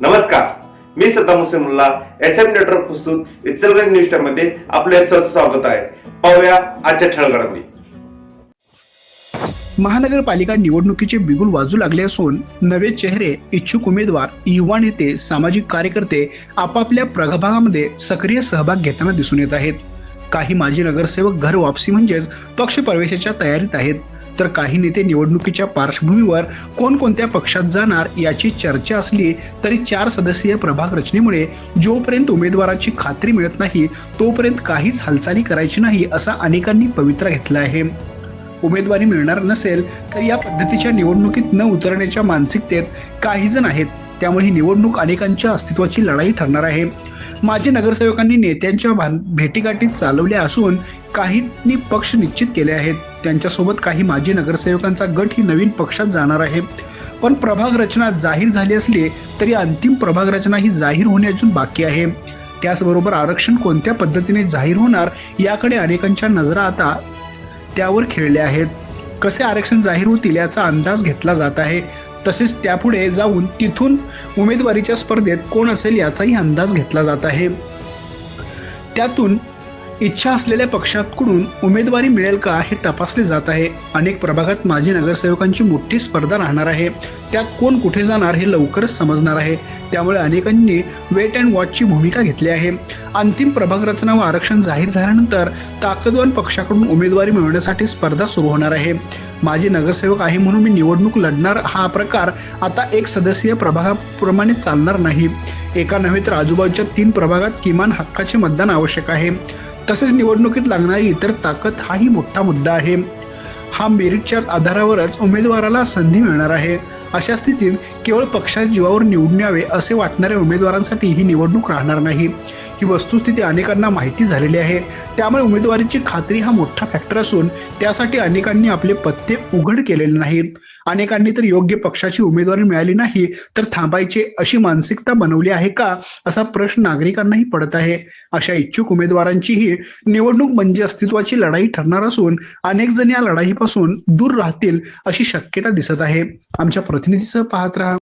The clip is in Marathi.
नमस्कार. मी Saddam Hussain S M network प्रस्तुत इचलगंज न्यूजमध्ये आपले सहर्ष स्वागत आहे. पाहूया आजच्या ठळगडामध्ये महानगरपालिका निवडणुकीचे बिगुल वाजू लागले असून नवे चेहरे इच्छुक उमेदवार युवा नेते सामाजिक कार्यकर्ते आपापल्या प्रभागामध्ये सक्रिय सहभाग घेताना दिसून येत आहेत. काही माजी नगरसेवक घर वापसी म्हणजेच पक्ष प्रवेशाच्या तयारीत आहेत. तर काही नेते निवडणुकीच्या पार्श्वभूमीवर कोणकोणत्या पक्षात जाणार याची चर्चा असली तरी चार सदस्यीय प्रभाग रचनेमुळे जोपर्यंत उमेदवाराची खात्री मिळत नाही तोपर्यंत काहीच हालचाली करायची नाही असा अनेकांनी पवित्रा घेतला आहे. उमेदवारी मिळणार नसेल तर या पद्धतीच्या निवडणुकीत न उतरण्याच्या मानसिकतेत काही जण आहेत. त्यामुळे ही निवडणूक अनेकांच्या अस्तित्वाची लढाई ठरणार आहे. माजी नगरसेवकांनी नेत्यांच्या भान- भेटीगाठी चालवल्या असून काहींनी पक्ष निश्चित केले आहेत. त्यांच्यासोबत काही माजी नगरसेवकांचा गट ही नवीन पक्षात जाणार आहे. पण प्रभाग रचना जाहीर झाली असली तरी अंतिम प्रभाग रचना ही जाहीर होणे अजून बाकी आहे. त्याचबरोबर आरक्षण कोणत्या पद्धतीने जाहीर होणार याकडे अनेकांच्या नजरा आता त्यावर खेळल्या आहेत. कसे आरक्षण जाहीर होतील याचा अंदाज घेतला जात आहे. तसेच त्यापुढे जाऊन तिथून उमेदवारीच्या स्पर्धेत कोण असेल याचाही अंदाज घेतला जात आहे. त्यातून इच्छा असलेल्या पक्षाकडून उमेदवारी मिळेल का हे तपासले जात आहे. अनेक प्रभागात माजी नगरसेवकांची मोठी स्पर्धा राहणार आहे. त्यात कोण कुठे जाणार हे लवकरच समजणार आहे. त्यामुळे अनेकांनी वेट अँड वॉचची भूमिका घेतली आहे. अंतिम प्रभाग रचना व आरक्षण जाहीर झाल्यानंतर ताकदवान पक्षाकडून उमेदवारी मिळवण्यासाठी स्पर्धा सुरू होणार आहे. माजी नगरसेवक आहे म्हणून मी निवडणूक लढणार हा प्रकार आता एक सदस्यीय प्रभागाप्रमाणे चालणार नाही. एका नव्हे तर आजूबाजूच्या तीन प्रभागात किमान हक्काचे मतदान आवश्यक आहे. तसेच निवडणुकीत लागणारी इतर ताकद हाही मोठा मुद्दा आहे. हा मेरिटच्या आधारावरच उमेदवाराला संधी मिळणार आहे. अशा स्थितीत केवळ पक्षात जीवावर निवडून यावे असे वाटणाऱ्या उमेदवारांसाठी ही निवडणूक राहणार नाही. ही वस्तुस्थिती अनेकांना माहिती झालेली आहे. त्यामुळे उमेदवारीची खात्री हा मोठा फॅक्टर असून त्यासाठी अनेकांनी आपले पत्ते उघड केलेले नाहीत. अनेकांनी तर योग्य पक्षाची उमेदवारी मिळाली नाही तर थांबायचे अशी मानसिकता बनवली आहे का असा प्रश्न नागरिकांनाही पडत आहे. अशा इच्छुक उमेदवारांचीही निवडणूक म्हणजे अस्तित्वाची लढाई ठरणार असून अनेक जण या लढाईपासून दूर राहतील अशी शक्यता दिसत आहे. आमच्या utilizza para